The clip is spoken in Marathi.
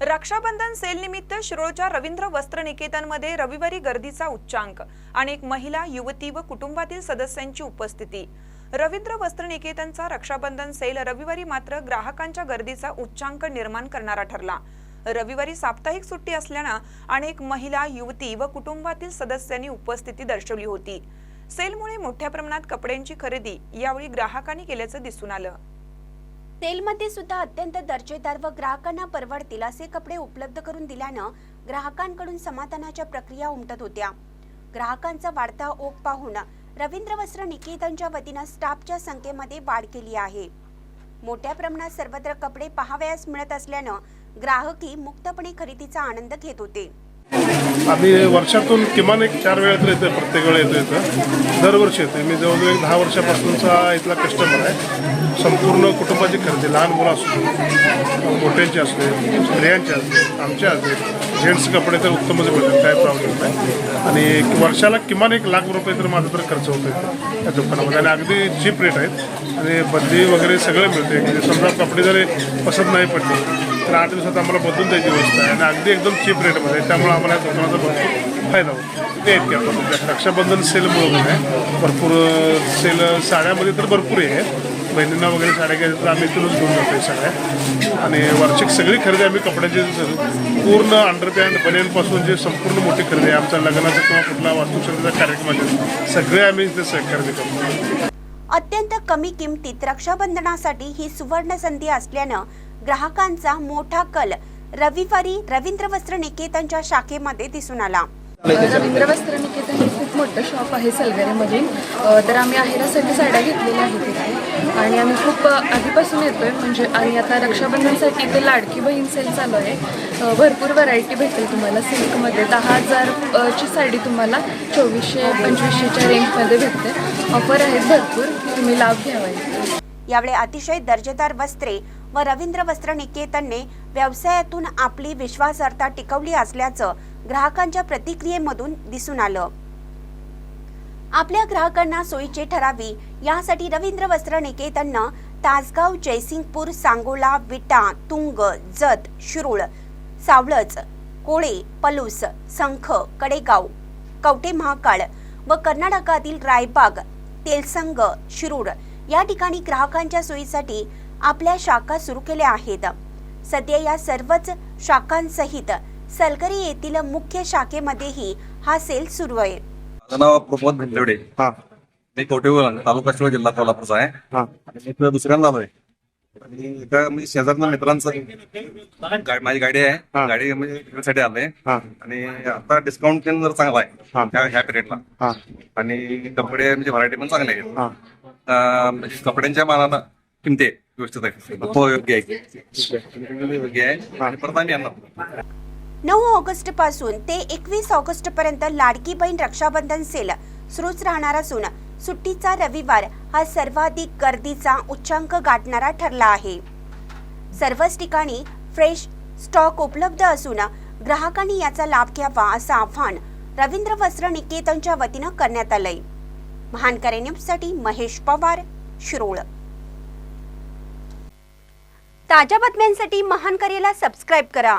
रक्षाबंधन सेलनिमित्त शिरोळच्या रवींद्र वस्त्र निकेतनमध्ये रविवारी गर्दीचा उच्चांक अनेक महिला युवती व कुटुंबातील सदस्यांची उपस्थिती. रवींद्र वस्त्र निकेतनचा रक्षाबंधन सेल रविवारी मात्र ग्राहकांच्या गर्दीचा उच्चांक निर्माण करणारा ठरला. रविवारी साप्ताहिक सुट्टी असल्यानं अनेक महिला युवती व कुटुंबातील सदस्यांनी उपस्थिती दर्शवली होती. सेलमुळे मोठ्या प्रमाणात कपड्यांची खरेदी यावेळी ग्राहकांनी केल्याचं दिसून आलं. सेलमध्ये सुद्धा अत्यंत दर्जेदार व ग्राहकांना परवडतील असे कपडे उपलब्ध करून दिल्यानं ग्राहकांकडून समाधानाच्या प्रक्रिया उमटत होत्या. ग्राहकांचा वाढता ओघ पाहून रवींद्र वस्त्र निकेतनच्या वतीनं स्टाफच्या संख्येमध्ये वाढ केली आहे. मोठ्या प्रमाणात सर्वत्र कपडे पाहावयास मिळत असल्यानं ग्राहकही मुक्तपणे खरेदीचा आनंद घेत होते. आम्ही वर्षातून किमान एक चार वेळा तर येतो प्रत्येक वेळा येतो येतं दरवर्षी येतो मी जवळजवळ एक दहा वर्षापासूनचा इथला कस्टमर आहे. संपूर्ण कुटुंबाची खरेदी लहान मुलं असू दे मोठ्यांची असू दे स्त्रियांची असू दे आमच्या असू दे जेंट्स कपडे तर उत्तमच मिळतात काय प्रॉब्लेम नाही. आणि वर्षाला किमान एक लाख रुपये तर माझा तर खर्च होतो इथं या दुकानामध्ये. आणि अगदी चीप रेट आहेत. आणि बदली वगैरे सगळं मिळते म्हणजे समजा कपडे जरी पसंत नाही पडले तर आठ दिवसात आम्हाला बदलून द्यायची व्यवस्था आहे. आणि अगदी एकदम चीप रेटमध्ये त्यामुळे आम्हाला या दुकानाचा भरपूर फायदा होतो. ते आहेत की रक्षाबंधन सेलमुळं पण आहे. भरपूर सेल साड्यामध्ये तर भरपूर आहे बहिणींना वगैरे साड्या घ्यायच्या तर आम्ही इथूनच घेऊन जातो सगळ्या आणि वार्षिक सगळी खरेदी आम्ही कपड्याची पूर्ण अंडरपॅन्ट बनेनपासून जे संपूर्ण मोठी खरेदी आहे आमच्या लग्नाचा किंवा कुठला वास्तुशांतीचा कार्यक्रम असेल सगळे आम्ही इथे खरेदी करतो. अत्यंत कमी किमतीत रक्षाबंधनासाठी ही सुवर्ण संधी असल्यानं ग्राहकांचा मोठा कल रविवारी रवींद्र वस्त्र निकेतनच्या शाखेमध्ये दिसून आला. रवींद्र वस्त्र निकेतन हे खूप मोठं शॉप आहे सलगरेमध्ये तर आम्ही आहेरासाठी साड्या घेतलेल्या आहेत तिथे आणि आम्ही खूप आधीपासून येतोय. म्हणजे आणि आता रक्षाबंधनसाठी इथे लाडकी बहीण सेल चालू आहे. भरपूर व्हरायटी भेटेल तुम्हाला. सिल्कमध्ये दहा हजार अ, ची साडी तुम्हाला चोवीसशे पंचवीसशेच्या रेंजमध्ये भेटते. ऑफर आहेत भरपूर. तुम्ही लाभ घ्यावा. यावेळी अतिशय दर्जेदार वस्त्रे व रवींद्र वस्त्र निकेतनने व्यवसायातून आपली विश्वासार्हता टिकवली असल्याचं ग्राहकांच्या प्रतिक्रियेमधून दिसून आलं. आपल्या ग्राहकांना सोयीचे ठरावी यासाठी रवींद्र वस्त्र निकेतननं तासगाव जयसिंगपूर सांगोला विटा तुंग जत शिरूळ सावळच कोळे पलूस संख कडेगाव कवटे महाकाळ व कर्नाटकातील रायबाग तेलसंग शिरूर या ठिकाणी ग्राहकांच्या सोयीसाठी आपल्या शाखा सुरू केल्या आहेत. सध्या या सर्वच शाखांसहित सलगरी येथील मुख्य शाखेमध्येही हा सेल सुरू आहे. माझं नाव प्रमोद भिंदवडे. हां. मी कोटेवर तालुका शिरोळ जिल्हा कोल्हापूरचा आहे. हां. आणि मी इथं दुसऱ्यांदा आलोय. आणि एका म्हणजे शेजारच्या मित्रांचं गा- माझी गाडी हा. आहे गाडी म्हणजे आलोय. हां. आणि आता डिस्काउंट पण जर चांगला हा. आहे त्या- ह्या पिरियडला हां. आणि कपडे म्हणजे व्हरायटी पण चांगले आहेत. हां. अं, म्हणजे कपड्यांच्या मानानं किमती आहेत, व्यवस्थित आहे हो, योग्य आहे. योग्य आहे. आणि परत आम्ही येणार. नऊ ऑगस्टपासून ते एकवीस ऑगस्ट पर्यंत लाडकी बहीण रक्षाबंधन सेल सुरूच राहणार असून सुट्टीचा रविवार हा सर्वाधिक गर्दीचा उच्चांक गाठणारा ठरला आहे. सर्वच ठिकाणी फ्रेश स्टॉक उपलब्ध असून ग्राहकांनी याचा लाभ घ्यावा असं आव्हान रवींद्र वस्त्र निकेतनच्या वतीनं करण्यात आलंय. महानकरे न्यूजसाठी महेश पवार शिरोळ. ताज्या बातम्यांसाठी महानकरेला सबस्क्राईब करा.